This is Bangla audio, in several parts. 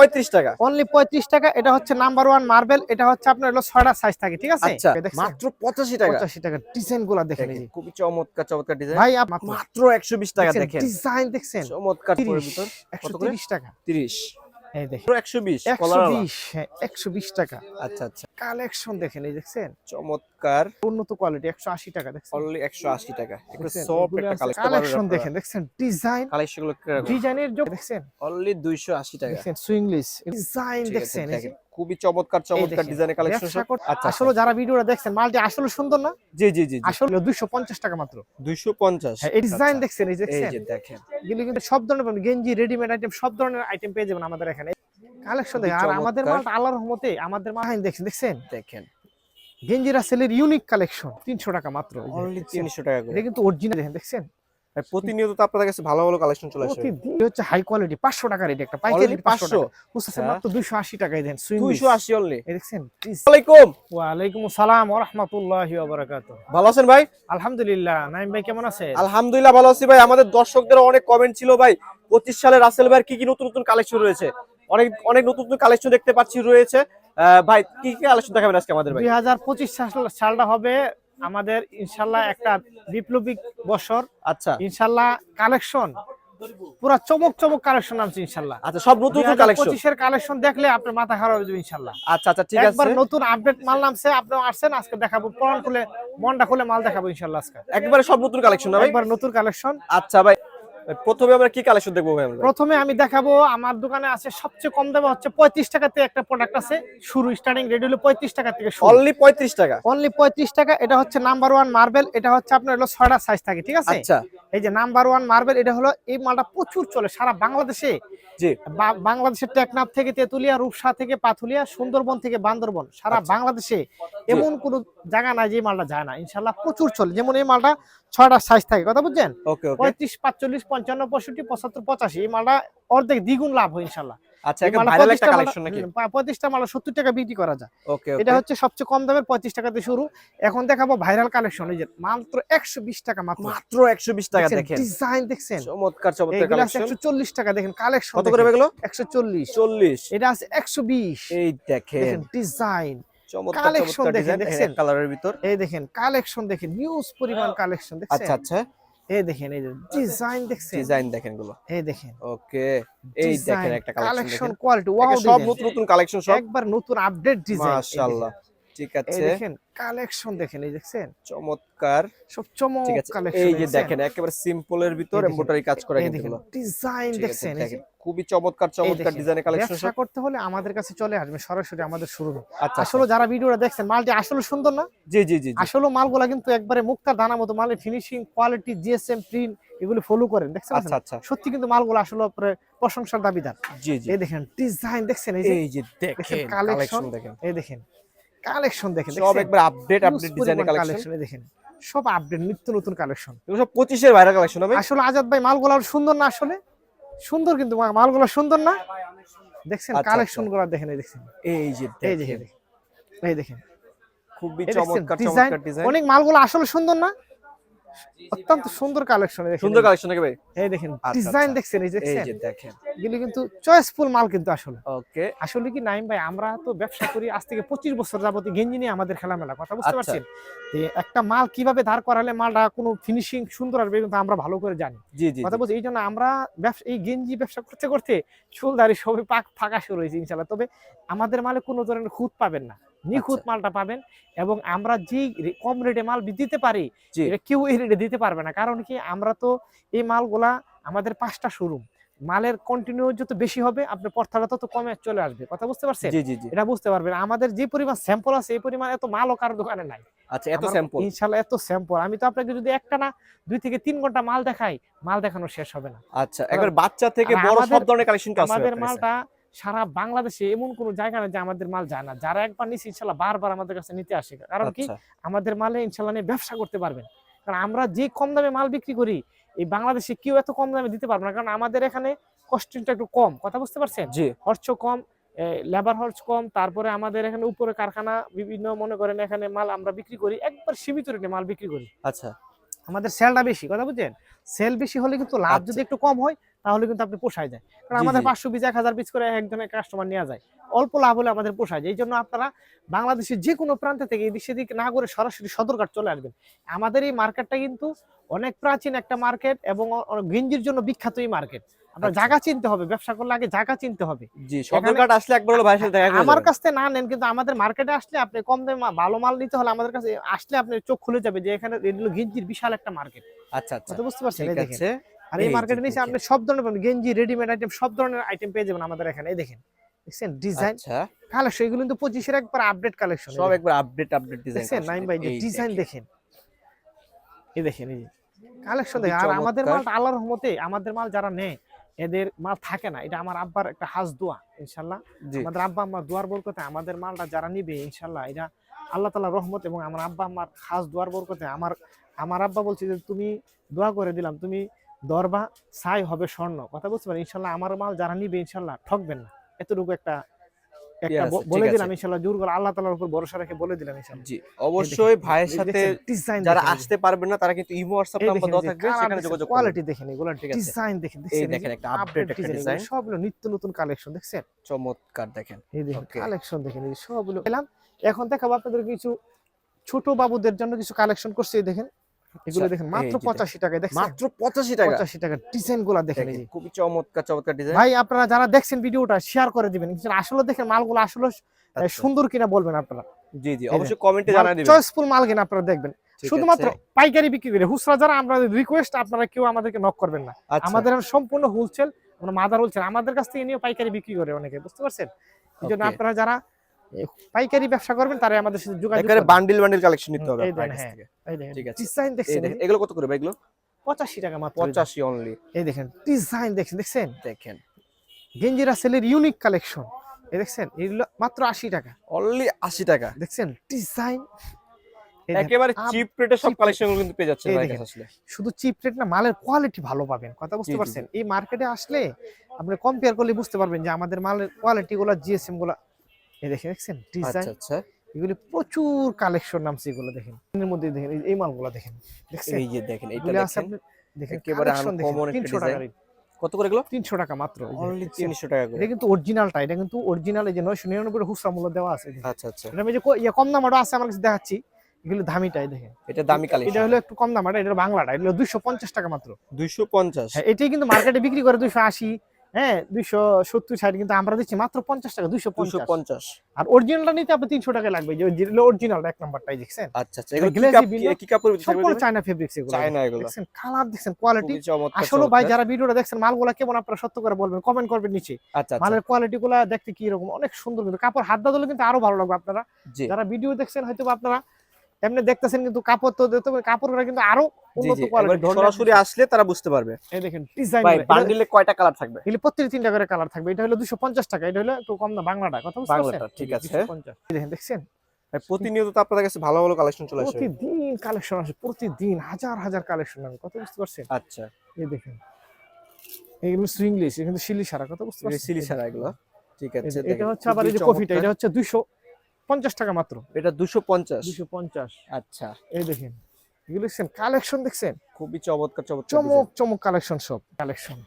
পঁয়ত্রিশ টাকা। অনলি পঁয়ত্রিশ টাকা এটা হচ্ছে নাম্বার ওয়ান মার্বেল এটা হচ্ছে আপনার হলো ছয়টা সাইজ থাকে ঠিক আছে? আচ্ছা মাত্র পঁচাশি টাকা। পঁচাশি টাকা ডিজাইনগুলা দেখেন খুবই চমৎকার চমৎকার ডিজাইন ভাই মাত্র একশো বিশ টাকা দেখেন ডিজাইন দেখছেন? চমৎকার একশো? তিরিশ টাকা। তিরিশ। এই দেখেন। একশো বিশ একশো বিশ হ্যাঁ একশো বিশ টাকা। আচ্ছা আচ্ছা। কালেকশন দেখেন এই দেখছেন? চমৎকার। উন্নত কোয়ালিটি একশো আশি টাকা দেখছেন? অনলি একশো আশি টাকা। একটু সফট একটা কালেকশন কালেকশন দেখেন দেখছেন? ডিজাইন কালেকশনগুলো ডিজাইনের দেখছেন? অনলি দুইশো আশি টাকা। দেখছেন সুইংলিশ ডিজাইন দেখছেন খুবই চমৎকার চমৎকার ডিজাইনের কালেকশন ব্যবসা আচ্ছা আসলে যারা ভিডিওটা দেখছেন মালটি আসলে সুন্দর না? জি জি জি আসলে দুইশো পঞ্চাশ টাকা মাত্র। দুইশো পঞ্চাশ। হ্যাঁ এই ডিজাইন দেখছেন এই এই যে দেখেন। এগুলো কিন্তু সব ধরনের পাবেন। গেঞ্জি রেডিমেড আইটেম সব ধরনের আইটেম পেয়ে যাবেন আমাদের এখানে। কালেকশন দেখেন আর আমাদের। মালটা আল্লাহর রহমতে আমাদের মাল দেখছেন দেখছেন? দেখেন। গেঞ্জি রাসেলের ইউনিক কালেকশন তিনশো টাকা মাত্র। অনলি দেখছেন? তিনশো টাকা করে। এটা কিন্তু অরিজিনাল দেখেন দেখছেন? প্রতিনিয়ত তো আপনাদের কাছে ভালো ভালো কালেকশন চলে আসে। প্রতিদিন হচ্ছে হাই কোয়ালিটি পাঁচশো টাকার এটা একটা পাইকারি 500? মাত্র দুইশো আশি টাকায় দেন অনলি দেখছেন আসসালামাইকুম ওয়ালাইকুম আসসালাম ওয়া রাহমাতুল্লাহি ওয়া বারাকাতুহু ভালো আছেন ভাই? আলহামদুলিল্লাহ নাইম ভাই কেমন আছেন আলহামদুলিল্লাহ ভালো আছি ভাই। আমাদের দর্শকদের অনেক কমেন্ট ছিল ভাই পঁচিশ সালে রাসেল ভাই কি কি নতুন নতুন কালেকশন রয়েছে? অনেক অনেক নতুন নতুন কালেকশন দেখতে পাচ্ছি রয়েছে। আহ, ভাই কি কি কালেকশন দেখাবেন আজকে আমাদের ভাই? দুই হাজার পঁচিশ সালটা হবে আমাদের ইনশাল্লাহ একটা বিপ্লবিক বছর। আচ্ছা। ইনশাল্লাহ কালেকশন পুরা চমক চমক কালেকশন আনছে ইনশাল্লাহ। আচ্ছা সব নতুন নতুন কালেকশন। এর কালেকশন দেখলে আপনার মাথা খারাপ হয়ে যাবে ইনশাল্লাহ। আচ্ছা আচ্ছা ঠিক একবার আছে নতুন আপডেট মাল নামছে আপনি আসছেন আজকে দেখাবো পরান খুলে মনটা খুলে মাল দেখাবো ইনশাল্লাহ আজকে। একবারে সব নতুন কালেকশন না ভাই? একবার নতুন কালেকশন। আচ্ছা ভাই। প্রথমে আমরা কি কালেকশন দেখব ভাই আমরা? প্রথমে আমি দেখাবো আমার দোকানে আছে সবচেয়ে কম দামে হচ্ছে পঁয়ত্রিশ টাকাতে একটা প্রোডাক্ট আছে। শুরু স্টার্টিং রেডি হলো পঁয়ত্রিশ টাকা থেকে শুরু। অনলি পঁয়ত্রিশ টাকা? অনলি পঁয়ত্রিশ টাকা এটা হচ্ছে নাম্বার ওয়ান মার্বেল এটা হচ্ছে আপনার হলো ছয়টা সাইজ থাকে ঠিক আছে? আচ্ছা। এই যে নাম্বার ওয়ান মার্বেল এটা হলো এই মালটা প্রচুর চলে সারা বাংলাদেশে। জি। বাংলাদেশের টেকনাফ থেকে তেতুলিয়া রূপসা থেকে পাথুলিয়া সুন্দরবন থেকে বান্দরবন সারা আচ্ছা। বাংলাদেশে এমন কোন জায়গা নাই যে মালটা যায় না। ইনশাল্লাহ প্রচুর চলে। যেমন এই মালটা ছয়টা সাইজ থাকে কথা বুঝছেন? পঁয়ত্রিশ পাঁচচল্লিশ পঞ্চান্ন পঁয়ষট্টি পঁচাত্তর পঁচাশি এই মালটা অর্ধেক দ্বিগুণ লাভ হয় ইনশাল্লাহ আচ্ছা এই একটা মালটা ভাইরাল একটা 35টা কালেকশন নাকি? মালটা- হুম, পঁয়ত্রিশটা মাল সত্তর টাকা বিক্রি করা যায়। এটা হচ্ছে সবচেয়ে কম দামের পঁয়ত্রিশ টাকাতে শুরু। এখন দেখাবো ভাইরাল কালেকশন এই যে মাত্র একশো বিশ টাকা মাত্র। একশো বিশ টাকা দেখেন। ডিজাইন দেখছেন। চমৎকার চমৎকার একশো চল্লিশ টাকা দেখেন কালেকশন কত করে এগুলো? একশো চল্লিশ। চল্লিশ। এটা আছে একশো বিশ। এই দেখেন। ডিজাইন চমৎকার চমৎকার ডিজাইন দেখছেন? কালারের ভিতর। এই দেখেন কালেকশন দেখেন নিউজ পরিমাণ কালেকশন দেখছেন? আচ্ছা আচ্ছা। এই দেখেন এই ডিজাইন দেখছেন? ডিজাইন দেখেনগুলো। এই দেখেন। ওকে এই দেখেন একটা কালেকশন কোয়ালিটি দেখেন। ওয়াও সব নতুন নতুন কালেকশন সব? একবার নতুন আপডেট ডিজাইন মাশাআল্লাহ। ঠিক আছে। দেখেন কালেকশন দেখেন এই দেখছেন? চমৎকার। সব চমক কালেকশন এই যে দেখেন একেবারে সিম্পলের ভিতর এমব্রয়ডারি কাজ করা কিন্তু ডিজাইন দেখছেন খুবই চমৎকার চমৎকার ডিজাইনের কালেকশন ব্যবসা করতে হলে আমাদের কাছে চলে আসবে সরাসরি আমাদের শোরুমে আচ্ছা আসলে যারা ভিডিওটা দেখছেন মালটি আসলে সুন্দর না? জি জি জি। আসলে মালগুলা কিন্তু একবারে মুক্তার দানা মতো মালের ফিনিশিং কোয়ালিটি জিএসএম প্রিন্ট এগুলো ফলো করেন দেখছেন আচ্ছা আচ্ছা। সত্যি কিন্তু মালগুলো আসলে পরে প্রশংসার দাবিদার। জি জি। এই দেখেন ডিজাইন দেখছেন এই যে এই যে দেখেন কালেকশন দেখেন। এই দেখেন কালেকশন দেখেন সব একবার আপডেট আপডেট ডিজাইনের কালেকশন দেখেন। সব আপডেট নিত্য নতুন কালেকশন সব 25 এর ভাইরাল কালেকশন হবে? আসলে আজাদ ভাই মালগুলো সুন্দর না আসলে? সুন্দর কিন্তু মালগুলা সুন্দর না? দেখছেন আচ্ছা, কালেকশনগুলো দেখেন এই দেখছেন। এই যে এই দেখেন এই দেখেন। খুবই চমৎকার চমৎকার ডিজাইন অনেক মালগুলো আসলে সুন্দর না? অত্যন্ত সুন্দর কালেকশন সুন্দর কালেকশন ভাই? এই দেখেন আচ্ছা, ডিজাইন আচ্ছা। দেখছেন এই এই দেখছেন? যে দেখেন। এগুলো কিন্তু চয়েসফুল মাল কিন্তু আসলে। ওকে আসলে কি নাইম ভাই আমরা তো ব্যবসা করি আজ থেকে পঁচিশ বছর যাবত গেঞ্জি নিয়ে আমাদের খেলামেলা কথা বুঝতে আচ্ছা। পারছেন? যে একটা মাল কীভাবে দাঁড় করালে মালটা কোনো ফিনিশিং সুন্দর আসবে কিন্তু আমরা ভালো করে জানি। জি জি কথা বলছি এই জন্য আমরা ব্যবসা এই গেঞ্জি ব্যবসা করতে করতে চুলদারি সবই পাক ফাঁকা শুরু হয়েছে ইনশাল্লাহ তবে আমাদের মালে কোনো ধরনের খুঁত পাবেন না। নিখুঁত আচ্ছা। মালটা পাবেন এবং আমরা যেই কম রেটে মাল দিতে পারি এটা কেউ এই রেটে দিতে পারবে না। কারণ কি আমরা তো এই মালগুলা আমাদের পাঁচটা শোরুম মালের কন্টিনিউ যত বেশি হবে আপনার পর্থাটা তত কমে চলে আসবে। কথা বুঝতে পারছেন? এটা বুঝতে পারবেন। আমাদের যে পরিমাণ স্যাম্পল আছে এই পরিমাণ এত মালও কারও দোকানে নাই। আচ্ছা এত স্যাম্পল ইনশাল্লাহ এত স্যাম্পল আমি তো আপনাকে যদি একটা না দুই থেকে তিন ঘণ্টা মাল দেখাই মাল দেখানো শেষ হবে না। আচ্ছা একবার বাচ্চা থেকে বড় সব ধরনের কালেকশন আছে আমাদের মালটা সারা বাংলাদেশে এমন কোনো জায়গা নেই যে আমাদের মাল যায় না। যারা একবার নিচ্ছে ইনশাল্লাহ বারবার আমাদের কাছে নিতে আসে। কারণ কি? আচ্ছা। আমাদের মালে ইনশাল্লাহ নিয়ে ব্যবসা করতে পারবেন। কারণ আমরা যে কম দামে মাল বিক্রি করি এই বাংলাদেশে কেউ এত কম দামে দিতে পারবে না। কারণ আমাদের এখানে কস্টিংটা একটু কম। কথা বুঝতে পারছেন? জি। খরচ কম লেবার খরচ কম তারপরে আমাদের এখানে উপরে কারখানা বিভিন্ন মনে করেন এখানে মাল আমরা বিক্রি করি একবার সীমিত রেটে মাল বিক্রি করি। আচ্ছা। আমাদের সেলটা বেশি কথা বুঝছেন? সেল বেশি হলে কিন্তু লাভ আচ্ছা। যদি একটু কম হয় তাহলে কিন্তু আপনি পোষায় যায়। কারণ আমাদের পাঁচশো বিশ এক হাজার পিস করে একজনের কাস্টমার নেওয়া যায়। অল্প লাভ হলে আমাদের পোষায় যায়। এই জন্য আপনারা বাংলাদেশের যে কোনো প্রান্ত থেকে এই দেশে দিক না করে সরাসরি সদরঘাট চলে আসবেন। আমাদের এই মার্কেটটা কিন্তু অনেক প্রাচীন একটা মার্কেট এবং গেঞ্জির জন্য বিখ্যাত এই মার্কেট আপনার আচ্ছা। জায়গা চিনতে হবে ব্যবসা করলে আগে জায়গা চিনতে হবে। জি সদরঘাট আসলে একবার হলো ভাইয়ের সাথে দেখা আমার কাছ থেকে না নেন কিন্তু আমাদের মার্কেটে আসলে আপনি কম দামে ভালো মাল নিতে হলে আমাদের কাছে আসলে আপনি চোখ খুলে যাবে যে এখানে এগুলো গেঞ্জির বিশাল একটা মার্কেট। আচ্ছা আচ্ছা। বুঝতে পারছেন ঠিক দেখেন। আছে। আর এই মার্কেটে নিচে আপনি সব ধরনের পাবেন গেঞ্জি রেডিমেড আইটেম সব ধরনের আইটেম পেয়ে যাবেন আমাদের এখানে এই দেখেন। দেখছেন? ডিজাইন আচ্ছা। কালেকশন এগুলো কিন্তু পঁচিশের একবার আপডেট কালেকশন সব একবার আপডেট আপডেট ডিজাইন দেখছেন? নাইম ভাই ডিজাইন দেখেন। এই দেখেন এই কালেকশন দেখেন আর আমাদের মাল আল্লাহর রহমতে আমাদের মাল যারা নেয় এদের মাল থাকে না। এটা আমার আব্বার একটা হাজ দোয়া ইনশাল্লাহ। আমাদের আব্বা আমার দোয়ার বরকতে আমাদের মালটা যারা নিবে ইনশাল্লাহ এটা আল্লাহ তালা রহমত এবং আমার আব্বা আমার হাস দোয়ার বরকতে আমার আমার আব্বা বলছে যে তুমি দোয়া করে দিলাম তুমি দরবা ছাই হবে স্বর্ণ। কথা বুঝতে পারি ইনশাল্লাহ আমার মাল যারা নিবে ইনশাল্লাহ ঠকবেন না। এতটুকু একটা বলে দিলাম ইনশাল্লাহ জোর করে আল্লাহ উপর ভরসা রেখে বলে দিলাম ইনশাল্লাহ। জি অবশ্যই ভাইয়ের সাথে যারা আসতে পারবেন না তারা কিন্তু ইমো নাম্বার দেওয়া থাকবে সেখানে যোগাযোগ কোয়ালিটি দেখেন এগুলো ঠিক আছে। ডিজাইন দেখেন এই দেখেন একটা আপডেট একটা ডিজাইন সবগুলো নিত্য নতুন কালেকশন দেখছেন? চমৎকার দেখেন। এই দেখুন. কালেকশন দেখেন এই সবগুলো এখন দেখাবো আপনাদের কিছু ছোট বাবুদের জন্য কিছু কালেকশন করছে দেখেন। এগুলো আচ্ছা, দেখেন মাত্র এই যে পঁচাশি টাকায় দেখছেন? মাত্র পঁচাশি টাকা। পঁচাশি টাকা ডিজাইনগুলা দেখেন এই খুবই চমৎকার চমৎকার ডিজাইন ভাই আপনারা যারা দেখছেন ভিডিওটা শেয়ার করে দিবেন। আসলে দেখেন মালগুলো আসলে সুন্দর কিনা বলবেন আপনারা। জি জি অবশ্যই কমেন্টে জানাই দিবেন। চয়েসফুল মাল কিনা আপনারা দেখবেন। শুধুমাত্র পাইকারি বিক্রি করে। হুসরা যারা আমরা রিকোয়েস্ট আপনারা কেউ আমাদেরকে নক করবেন না। আচ্ছা। আমাদের সম্পূর্ণ হোলসেল আমরা মাদার হোলসেল আমাদের কাছ থেকে নিয়ে পাইকারি বিক্রি করে অনেকে বুঝতে পারছেন? এই জন্য আপনারা যারা পাইকারি ব্যবসা করবেন আমাদের সাথে যোগাযোগ। বান্ডিল বান্ডিল কালেকশন নিতে হবে এই আপনার কাছ হ্যাঁ। থেকে। এই দেখেন ঠিক আছে। ডিজাইন দেখছেন? এগুলো কত করে ভাই এগুলো? পঁচাশি টাকা মাত্র এই দেখেন। পঁচাশি অনলি এই দেখেন ডিজাইন দেখছেন দেখছেন? দেখেন। গেঞ্জিরা সেলের ইউনিক কালেকশন এই দেখছেন এগুলো মাত্র আশি টাকা। অনলি আশি টাকা। দেখছেন ডিজাইন একেবারে চিপ রেটে সব cheap কালেকশন কিন্তু পেয়ে যাচ্ছে ভাই আসলে। শুধু চিপ রেট না মালের কোয়ালিটি ভালো পাবেন। কথা বুঝতে পারছেন? এই মার্কেটে আসলে আপনি কম্পেয়ার করলে বুঝতে পারবেন যে আমাদের মালের কোয়ালিটি গুলো জিএসএমগুলো এই দেখেন দেখছেন? ডিজাইন আচ্ছা আচ্ছা। এগুলি প্রচুর কালেকশন নামছে এগুলো দেখেন। এর মধ্যে দেখেন এই- মালগুলো দেখেন দেখছেন? এই যে দেখেন আছে দেখেন দেখেন একেবারে কালেকশন uncommon একটা 300 design। কত করে এগুলো? তিনশো টাকা মাত্র অনলি দেখছেন? তিনশো টাকা করে। এটা কিন্তু অরিজিনালটা এটা কিন্তু অরিজিনাল এই যে নয়শো নিরানব্বই হুসরা মূল্য দেওয়া আছে আচ্ছা আচ্ছা। এটা আমি যে কো- ইয়ে কম দাম আছে আমার কাছে দেখাচ্ছি। এগুলো দামিটাই দেখেন। এটা দামি এটা হলো একটু কম দাম এটা এটা বাংলাটা এটা দুইশো পঞ্চাশ টাকা মাত্র। দুইশো পঞ্চাশ। হ্যাঁ এটাই কিন্তু মার্কেটে বিক্রি করে দুইশো আশি। হ্যাঁ দুইশো সত্তর ষাট কিন্তু আমরা দিচ্ছি মাত্র পঞ্চাশ টাকা দুইশো পঞ্চাশ। আর অরিজিনালটা নিতে আপনি তিনশো টাকা লাগবে যে এক নাম্বারটাই দেখছেন? আচ্ছা আচ্ছা কি কাপড় সম্পূর্ণ চায়না ফেব্রিক্স এগুলো। চায়না এগুলো। দেখছেন কালার দেখছেন কোয়ালিটি আসলে ভাই যারা ভিডিওটা দেখছেন মালগুলা কেমন আপনারা সত্য করে বলবেন কমেন্ট করবেন নিচে। আচ্ছা আচ্ছা। মালের কোয়ালিটি গুলা দেখতে কি রকম? অনেক সুন্দর কিন্তু কাপড় হাত দিলে কিন্তু আরও ভালো লাগবে আপনারা। যারা ভিডিও দেখছেন হয়তো আপনারা এমনি দেখতেছেন কিন্তু কাপড় তো কাপড়গুলো কিন্তু আরও উন্নত কোয়ালিটি সরাসরি আসলে তারা বুঝতে পারবে। এই দেখেন ডিজাইন ভাই বান্ডিলে কয়টা কালার থাকবে? এগুলি প্রত্যেক তিনটা করে কালার থাকবে এটা হলো দুশো পঞ্চাশ টাকা এটা হলো একটু কম না বাংলাটা কথা বুঝতে বাংলাটা? ঠিক আছে। 250 দেখেন দেখছেন? প্রতিনিয়ত তো আপনাদের কাছে ভালো ভালো কালেকশন চলে আসে। প্রতিদিন কালেকশন আসে প্রতিদিন হাজার হাজার কালেকশন আমি কথা বুঝতে পারছেন? আচ্ছা। এই দেখেন সুইংলিশ কিন্তু শিলি সারা কথা বুঝতে পারছেন? সিলি ছাড়া এগুলো ঠিক আছে এটা হচ্ছে আবার এই যে কফিটা এটা হচ্ছে দুইশো পঞ্চাশ টাকা মাত্র। এটা দুশো পঞ্চাশ। পঞ্চাশ। আচ্ছা। এই দেখেন এগুলো দেখছেন কালেকশন দেখছেন? খুবই চমৎকার চমৎকার চমক চমক কালেকশন সব। কালেকশন।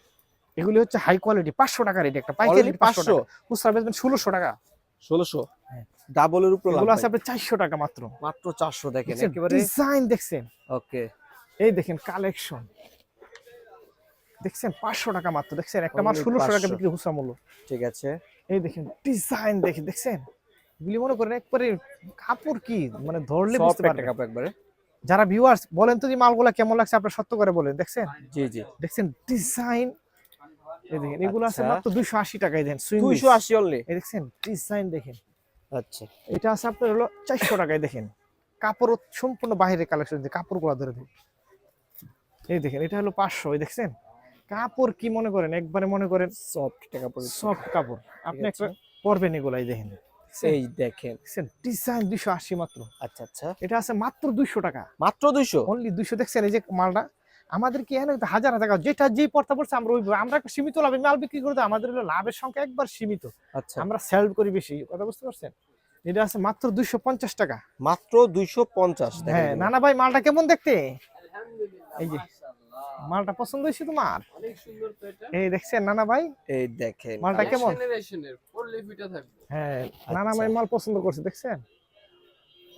এগুলি হচ্ছে হাই কোয়ালিটি পাঁচশো টাকার এটা একটা পাইকারি পাঁচশো খুচরা বেচবেন ষোলোশো টাকা। ষোলোশো? হ্যাঁ। ডাবলের উপর এগুলো আছে আপনার চারশো টাকা মাত্র। মাত্র চারশো দেখেন দেখছেন? একেবারে ডিজাইন দেখছেন? ওকে। এই দেখেন কালেকশন। দেখছেন? পাঁচশো টাকা মাত্র। দেখছেন? একটা Only ষোলোশো টাকা 500 বিক্রি খুচরা মূল্য। ঠিক আছে। এই দেখেন ডিজাইন দেখেন দেখছেন? এগুলি মনে করেন একবারে কাপড় কি? মানে ধরলে বুঝতে পারবেন। কাপড় একবারে। যারা ভিউয়ার্স বলেন তো যে মালগুলা কেমন লাগছে আপনারা সত্য করে বলেন দেখছেন? জি জি। দেখছেন ডিজাইন এই দেখেন এগুলো আছে আচ্ছা। মাত্র দুইশো আশি টাকায় দেন সুইং দুইশো আশি অনলি এই দেখছেন ডিজাইন দেখেন। আচ্ছা। এটা আছে আপনার হলো চারশো টাকায় দেখেন। কাপড় সম্পূর্ণ বাইরের কালেকশন যে কাপড়গুলা ধরে। দিন এই দেখেন এটা হলো পাঁচশো এই দেখছেন? কাপড় কি মনে করেন? একবারে মনে করেন সফট টাকা পড়ে সফট কাপড়। আপনি। একটা পরবেন এগুলাই দেখেন। এই দেখেন। ডিজাইন দুইশো আশি মাত্র। আচ্ছা আচ্ছা। এটা আছে মাত্র দুইশো টাকা। মাত্র দুইশো? অনলি দুইশো দেখছেন এই যে মালটা। আমাদের কি হাজার হাজার টাকা? যেটা যেই পড়তে পড়ছে আমরা আমরা সীমিত লাভে মাল বিক্রি করে আমাদের লাভের সংখ্যা একবার সীমিত। আচ্ছা। আমরা সেল করি বেশি কথা বুঝতে পারছেন? এটা আছে মাত্র দুইশো পঞ্চাশ টাকা। মাত্র দুইশো পঞ্চাশ হ্যাঁ নানা ভাই মালটা কেমন দেখতে? এই যে মালটা পছন্দ হয়েছে তোমার? অনেক সুন্দর তো এটা। এই দেখছেন নানা ভাই? এই দেখেন। মালটা কেমন? জেনারেশনের পড়লে ফিটা থাকবে। হ্যাঁ নানা আচ্ছা। ভাই মাল পছন্দ করছে দেখছেন?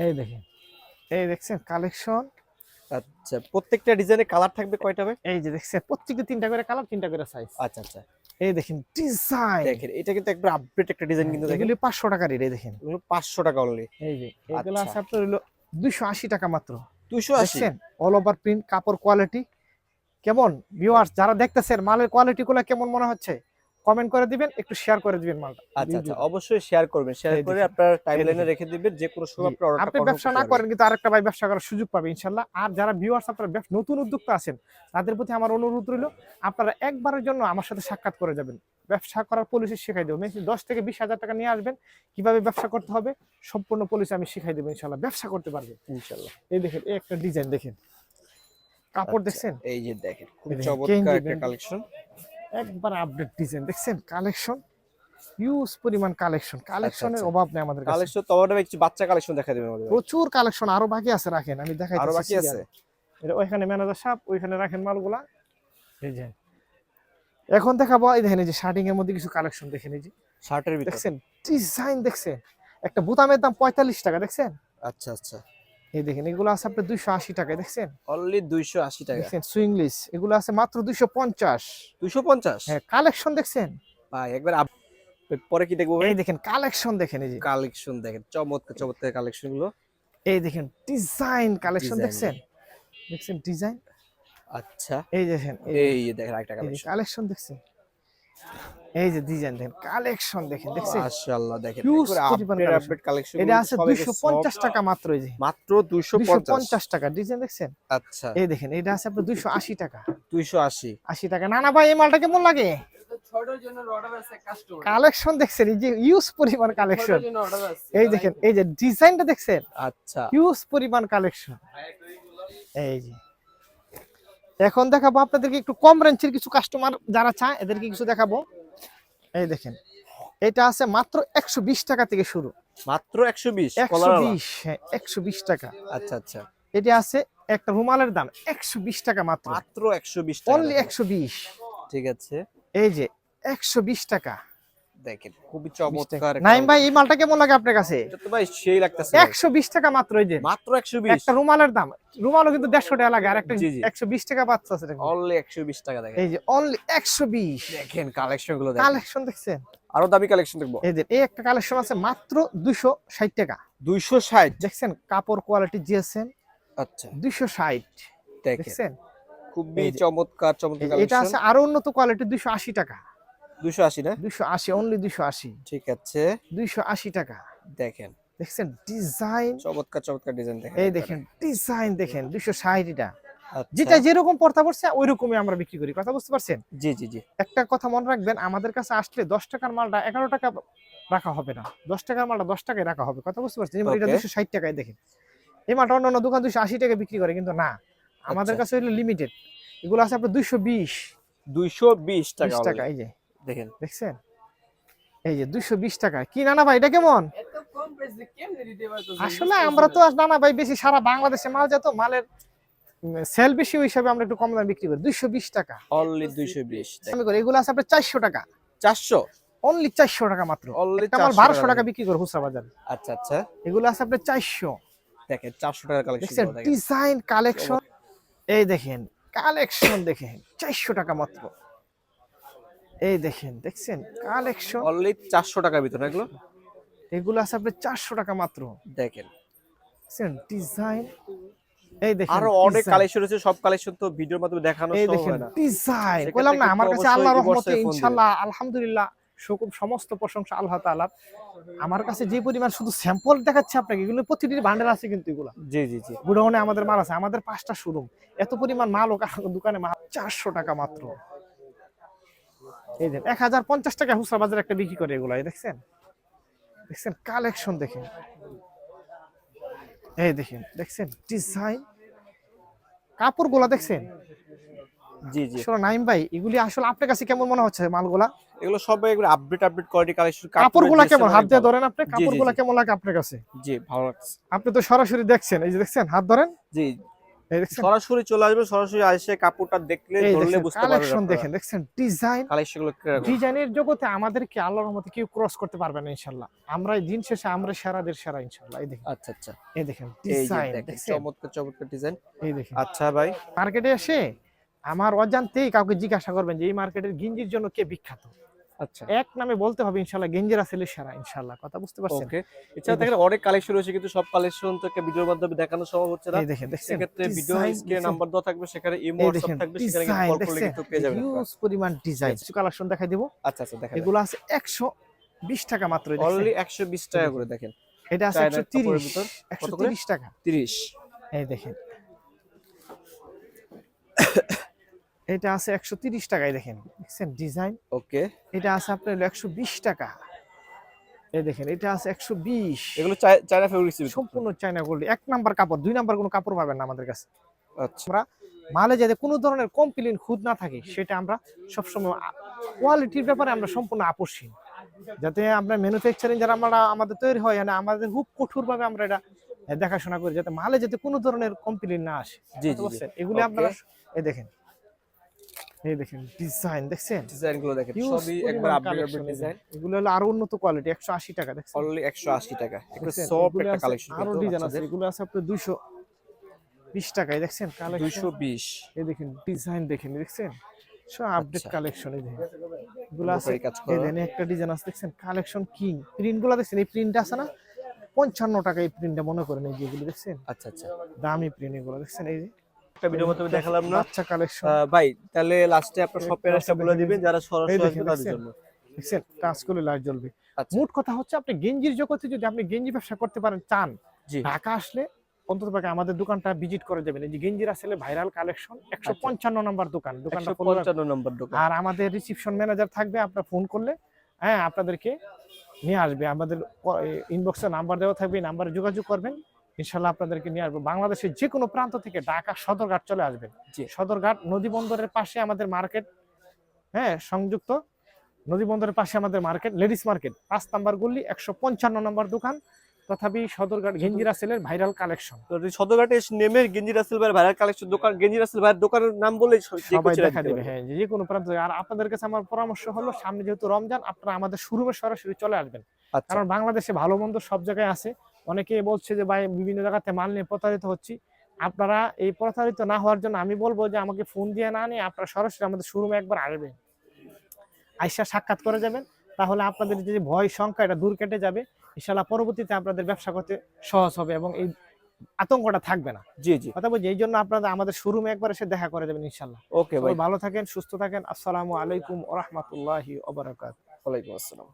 এই দেখেন। এই দেখছেন কালেকশন। আচ্ছা প্রত্যেকটা ডিজাইনের কালার থাকবে কয়টা ভাই? এই যে দেখছেন প্রত্যেকটা তিনটা করে কালার তিনটা করে সাইজ আচ্ছা আচ্ছা। এই দেখেন ডিজাইন দেখেন এটা কিন্তু একবার আপডেট একটা ডিজাইন কিন্তু দেখেন। এগুলি পাঁচশো টাকার এই দেখেন। এগুলো পাঁচশো টাকা অনলি এই যে এগুলো আচ্ছা। আছে আপনার হলো দুইশো আশি টাকা মাত্র। দুশো আশি? দেখছেন? অল ওভার প্রিন্ট কাপড় কোয়ালিটি কেমন ভিউয়ার্স যারা দেখতেছেন মালের কোয়ালিটি গুলো কেমন মনে হচ্ছে? কমেন্ট করে দিবেন একটু শেয়ার করে দিবেন মালটা। আচ্ছা আচ্ছা অবশ্যই শেয়ার করবেন। শেয়ার করে। আপনার টাইমলাইনে রেখে দিবেন যে কোনো সময়। আপনার অর্ডারটা আপনি ব্যবসা না করেন কিন্তু আরেকটা ভাই ব্যবসা করার সুযোগ পাবে ইনশাল্লাহ। আর যারা ভিউয়ার্স আপনারা ব্যবসা- নতুন উদ্যোক্তা আছেন তাদের প্রতি আমার অনুরোধ রইল আপনারা একবারের জন্য আমার সাথে সাক্ষাৎ করে যাবেন। ব্যবসা করার পলিসি শিখাই দেবো। মেসি দশ থেকে বিশ হাজার টাকা নিয়ে আসবেন কীভাবে ব্যবসা করতে হবে সম্পূর্ণ পলিসি আমি শিখাই দেবো ইনশাল্লাহ। ব্যবসা করতে পারবে ইনশাআল্লাহ এই দেখেন এই একটা ডিজাইন দেখেন। কাপড় আচ্ছা। দেখছেন? এই যে দেখেন খুব চমৎকার একটা। কালেকশন। একবার আপডেট ডিজাইন দেখছেন? কালেকশন ইউজ পরিমাণ কালেকশন। কালেকশনের আচ্ছা। অভাব নেই আমাদের কাছে। কালেকশন কিছু বাচ্চা কালেকশন দেখা দেবেন আমাদের প্রচুর কালেকশন আরও বাকি আছে রাখেন। আমি দেখাই আরও বাকি আছে? এটা ওইখানে ম্যানেজার সাহেব ওইখানে রাখেন মালগুলা। এই যে। এখন দেখাবো এই দেখেন এই যে শার্টিং এর মধ্যে কিছু কালেকশন দেখেন এই যে। শার্টের ভিতর? দেখছেন? ডিজাইন দেখছেন? একটা বোতামের দাম পঁয়তাল্লিশ টাকা দেখছেন? আচ্ছা আচ্ছা। এই দেখেন এগুলো আছে আপনার দুইশো আশি টাকা দেখছেন? অনলি দুইশো আশি টাকা। দেখছেন সুইংলিশ। এগুলো আছে মাত্র দুইশো পঞ্চাশ। দুইশো পঞ্চাশ? হ্যাঁ কালেকশন দেখছেন? ভাই একবার পরে কি দেখব এই দেখেন কালেকশন দেখেন এই যে। কালেকশন দেখেন চমৎকার চমৎকার কালেকশনগুলো এই দেখেন ডিজাইন কালেকশন দেখছেন? দেখছেন ডিজাইন? আচ্ছা। এই দেখেন এই দেখেন এই কালেকশন। কালেকশন দেখছেন? এই যে ডিজাইন দেখেন কালেকশন দেখেন দেখছেন? মাশাআল্লাহ দেখেন। পরিমাণ আপডেট কালেকশন এটা আছে দুইশো পঞ্চাশ টাকা মাত্র এই যে। মাত্র দুইশো দুইশো পঞ্চাশ। পঞ্চাশ টাকা ডিজাইন দেখছেন? আচ্ছা। এই দেখেন এটা আছে আপনার দুইশো আশি টাকা। দুইশো আশি। আশি টাকা। না না ভাই এই মালটা কেমন লাগে? কালেকশন দেখছেন এই যে ইউজ পরিমাণ কালেকশন এই দেখেন এই যে ডিজাইনটা দেখছেন? আচ্ছা। হিউজ পরিমাণ কালেকশন এই যে। এখন দেখাবো আপনাদেরকে একটু কম রেঞ্জের কিছু কাস্টমার যারা চায় এদেরকে কিছু দেখাবো। এই দেখেন এটা আছে মাত্র একশো বিশ টাকা থেকে শুরু। মাত্র একশো বিশ একশো বিশ হ্যাঁ একশো বিশ টাকা। আচ্ছা আচ্ছা। এটা আছে একটা রুমালের দাম একশো বিশ টাকা মাত্র। মাত্র একশো বিশ অনলি একশো বিশ। ঠিক আছে। এই যে একশো বিশ টাকা। দেখেন খুবই চমৎকার নাইম ভাই এই মালটা কেমন লাগে আপনার কাছে? তো ভাই সেই লাগতেছে একশো বিশ টাকা মাত্র এই যে। মাত্র একশো বিশ। একটা রুমালের দাম। রুমালও কিন্তু দেড়শো টাকা লাগে আর একটা জি, জি। একশো বিশ টাকা পাচ্ছে আছে দেখুন। অনলি একশো বিশ টাকা দেখেন। এই যে অনলি একশো বিশ। দেখেন কালেকশনগুলো দেখেন। কালেকশন দেখছেন? আরও দামি কালেকশন দেখব। এই যে এই একটা কালেকশন আছে মাত্র দুইশো ষাট টাকা। দুইশো ষাট। দেখছেন? কাপড় কোয়ালিটি জিএসএম। আচ্ছা। দুইশো ষাট। দেখেন। দেখছেন? খুবই চমৎকার চমৎকার এটা আছে আরও উন্নত কোয়ালিটি দুইশো আশি টাকা। দুইশো আশি না? দুইশো আশি অনলি দুইশো আশি। ঠিক আছে। দুইশো আশি টাকা। দেখেন। দেখছেন ডিজাইন চমৎকার চমৎকার ডিজাইন দেখেন এই দেখেন ডিজাইন দেখেন দুইশো ষাট আচ্ছা। যেটা যেরকম পড়তা পড়ছে ওই রকমই আমরা বিক্রি করি। কথা বুঝতে পারছেন? জি জি জি। একটা কথা মনে রাখবেন আমাদের কাছে আসলে দশ টাকার মালটা এগারো টাকা রাখা হবে না। দশ টাকার মালটা দশ টাকায় রাখা হবে। কথা বুঝতে পারছেন? এটা দুশো ষাট টাকায় দেখেন। এই মালটা অন্য দোকান দুশো আশি টাকা বিক্রি করে কিন্তু না। আমাদের আচ্ছা। কাছে হলো লিমিটেড এগুলো আছে আপনার দুইশো বিশ। দুইশো বিশ টাকা টাকা এই যে। দেখেন। দেখছেন? এই যে দুইশো বিশ টাকা। কি নানা ভাই এটা কেমন? এত কম প্রাইসে কেমনে দিতে পারতো আসলে আমরা তো নানা ভাই বেশি সারা বাংলাদেশে মাল যেত মালের সেল বেশি ওই হিসাবে আমরা একটু কম দামে বিক্রি করি। দুইশো বিশ টাকা। অনলি দুইশো বিশ। আমি করি এগুলো আছে আপনার চারশো টাকা। চারশো? অনলি চারশো টাকা মাত্র। বারোশো টাকা বিক্রি করে খুচরা বাজার। আচ্ছা আচ্ছা। এগুলো আছে আপনার চারশো। দেখেন চারশো টাকার কালেকশন ডিজাইন কালেকশন এই দেখেন কালেকশন দেখেন চারশো টাকা মাত্র। এই দেখেন দেখছেন? কালেকশন অনলি চারশো টাকার ভিতরে এগুলো? এগুলো আছে আপনার চারশো টাকা মাত্র। দেখেন। ডিজাইন এই দেখেন আরও অনেক কালেকশন রয়েছে সব কালেকশন তো ভিডিওর মাধ্যমে দেখানো এই দেখেন ডিজাইন বললাম না আমার কাছে অবশ্যই আল্লাহ divorce রহমতে। ইনশাআল্লাহ আলহামদুলিল্লাহ সকম সমস্ত প্রশংসা আল্লাহ আমার কাছে যে পরিমাণ শুধু স্যাম্পল দেখাচ্ছে আপনাকে এগুলো প্রতিটি বান্ডেল আছে কিন্তু এগুলো। জি জি জি। গুডাউনে আমাদের মাল আছে আমাদের পাঁচটা শোরুম এত পরিমাণ মাল ও দোকানে মাল চারশো টাকা মাত্র। এই দেন এক হাজার পঞ্চাশ টাকা হুসরা বাজার একটা বিক্রি করে এগুলো দেখছেন? দেখছেন কালেকশন দেখেন। এই দেখেন দেখছেন? ডিজাইন। কাপড়গুলা দেখছেন? জি জি। নাইম ভাই এগুলি আসলে আপনার কাছে কেমন মনে হচ্ছে মালগুলা? এগুলো সবাই এগুলো আপডেট আপডেট কোয়ালিটি কালেকশন কেমন? হাত দিয়ে ধরেন আপনি কেমন লাগে আপনার কাছে? জি ভালো লাগছে। আপনি তো সরাসরি দেখছেন এই যে দেখছেন হাত ধরেন। জি। সরাসরি চলে আসবে সরাসরি এসে কাপড়টা দেখলে ধরলে বুঝতে পারবেন কালেকশন দেখেন দেখছেন ডিজাইন কালেকশনগুলো কীরকম। ডিজাইনের জগতে আমাদেরকে আল্লাহর মতো কেউ ক্রস করতে পারবে না ইনশাল্লাহ আমরা দিন শেষে আমরা সেরাদের সেরা ইনশাআল্লাহ। এই দেখেন। আচ্ছা আচ্ছা। এই দেখেন ডিজাইন দেখেন চমৎকার চমৎকার ডিজাইন এই দেখেন। আচ্ছা ভাই। মার্কেটে এসে আমার অজান্তেই কাউকে জিজ্ঞাসা করবেন যে এই মার্কেটের গিঞ্জির জন্য কে বিখ্যাত? আচ্ছা। এক নামে বলতে হবে ইনশাল্লাহ গেঞ্জির আসলে সেরা ইনশাল্লাহ কথা বুঝতে পারছেন? ওকে এছাড়া দেখেন অনেক কালেকশন রয়েছে কিন্তু সব কালেকশন তো একটা ভিডিওর মাধ্যমে দেখানো সম্ভব হচ্ছে না। দেখেন দেখছেন? সেক্ষেত্রে ভিডিও স্ক্রিনে নাম্বার দেওয়া থাকবে সেখানে ইমো হোয়াটসঅ্যাপ থাকবে সেখানে কল করলে কিন্তু পেয়ে যাবেন হিউজ পরিমাণ ডিজাইন কিছু কালেকশন দেখাই দিব। আচ্ছা আচ্ছা দেখেন এগুলো আছে একশো বিশ টাকা মাত্র দেখছেন? অনলি 120 টাকা করে দেখেন। এটা আছে চায়নার একশো কাপড়ের তিরিশ ভিতর। একশো কত করে? তিরিশ টাকা। 30 এই দেখেন। এটা আছে একশো তিরিশ টাকায় দেখেন দেখছেন ডিজাইন? ওকে। এটা আছে আপনার একশো বিশ টাকা। এই দেখেন এটা আছে একশো বিশ। এগুলো চায়না ফেব্রিক্স সম্পূর্ণ চায়না গোল্ড এক নাম্বার কাপড় দুই নাম্বার কোনো কাপড় পাবেন না আমাদের কাছে। আচ্ছা। মালে যাতে কোনো ধরনের কমপ্লেন খুদ না থাকে সেটা আমরা সবসময় কোয়ালিটির ব্যাপারে আমরা সম্পূর্ণ আপোষহীন। যাতে আমরা ম্যানুফ্যাকচারিং যারা আমরা আমাদের তৈরি হয় না আমাদের খুব কঠোরভাবে আমরা এটা দেখাশোনা করি যাতে মালে যাতে কোনো ধরনের কমপ্লেন না আসে। জি? এগুলি আপনারা এই দেখেন এই দেখেন ডিজাইন দেখছেন? ডিজাইনগুলো দেখেন সবই একবার পরিমাণ আপডেট আপডেট ডিজাইন এগুলো হলো আরও উন্নত কোয়ালিটি একশো আশি টাকা দেখছেন? অনলি 180 টাকা। একটা? সফট একটা কালেকশন আরও ডিজাইন আছে এগুলো আছে আপনার টাকায় দেখছেন? কালেকশন 220 এই দেখেন ডিজাইন দেখেন দেখছেন? সব আপডেট আচ্ছা। কালেকশন এই দেখেন। এগুলো আছে এই দেখেন একটা ডিজাইন আছে দেখছেন? কালেকশন কিং প্রিন্টগুলো দেখছেন এই প্রিন্ট আছে না? পঞ্চান্ন টাকা এই প্রিন্টটা মনে করেন এই যেগুলো দেখছেন? আচ্ছা আচ্ছা। দামি প্রিন্ট এগুলো দেখছেন? এই যে একটা ভিডিওর মাধ্যমে দেখালাম না। বাচ্চা কালেকশন ভাই তাহলে লাস্টে আপনার class অ্যাড্রেসটা বলে দিবেন যারা সরাসরি আসবে তাদের জন্য। দেখছেন? কাজ করলে লাইট জ্বলবে। আচ্ছা। মোট কথা হচ্ছে আপনি গেঞ্জির জগতে যদি আপনি গেঞ্জি ব্যবসা করতে পারেন চান ঢাকা আসলে অন্তত আমাদের দোকানটা ভিজিট করে যাবেন। এই যে গেঞ্জির আসলে ভাইরাল কালেকশন একশো পঞ্চান্ন নম্বর দোকান দোকানটা। পঞ্চান্ন নম্বর দোকান। আর আমাদের রিসিপশন ম্যানেজার থাকবে আপনার ফোন করলে হ্যাঁ আপনাদেরকে নিয়ে আসবে। আমাদের ইনবক্সে নাম্বার দেওয়া থাকবে নাম্বারে যোগাযোগ করবেন। ইনশাল্লাহ আপনাদেরকে নিয়ে আসব। বাংলাদেশের যে কোনো প্রান্ত থেকে ঢাকা সদরঘাট চলে আসবেন। সদরঘাট নদী বন্দরের পাশে আমাদের মার্কেট হ্যাঁ সংযুক্ত নদী বন্দরের পাশে আমাদের মার্কেট লেডিস মার্কেট পাঁচ নাম্বার গুলি একশো পঞ্চান্ন নম্বর দোকান তথাপি সদরঘাট গেঞ্জিরা সেলের ভাইরাল কালেকশন। সদরঘাটে নেমে গেঞ্জি রাসেল ভাই ভাইরাল কালেকশন দোকান গেঞ্জি রাসেল ভাইয়ের দোকানের নাম বলে সবাই দেখা দেবে হ্যাঁ যে কোনো প্রান্ত থেকে। আর আপনাদের কাছে আমার পরামর্শ হলো সামনে যেহেতু রমজান আপনারা আমাদের শুরুমে সরাসরি চলে আসবেন। আচ্ছা। কারণ বাংলাদেশে ভালো মন্দ সব জায়গায় আছে। অনেকে বলছে যে ভাই বিভিন্ন জায়গাতে মাল নিয়ে প্রতারিত হচ্ছি। আপনারা এই প্রতারিত না হওয়ার জন্য আমি বলব যে আমাকে ফোন দিয়ে না নিয়ে আপনারা সরাসরি আমাদের শোরুমে একবার আসবেন। আইসা সাক্ষাৎ করে যাবেন। তাহলে আপনাদের যে ভয় সংখ্যা এটা দূর কেটে যাবে। ইনশাল্লাহ পরবর্তীতে আপনাদের ব্যবসা করতে সহজ হবে এবং এই আতঙ্কটা থাকবে না। জি জি। কথা বলছি এই জন্য আপনারা আমাদের শোরুমে একবার এসে দেখা করে যাবেন ইনশাল্লাহ ওকে ভাই। ভালো থাকেন সুস্থ থাকেন। আসসালামু আলাইকুম ওরহমতুল্লাহি ওবরাকাত ওয়ালাইকুম আসসালাম।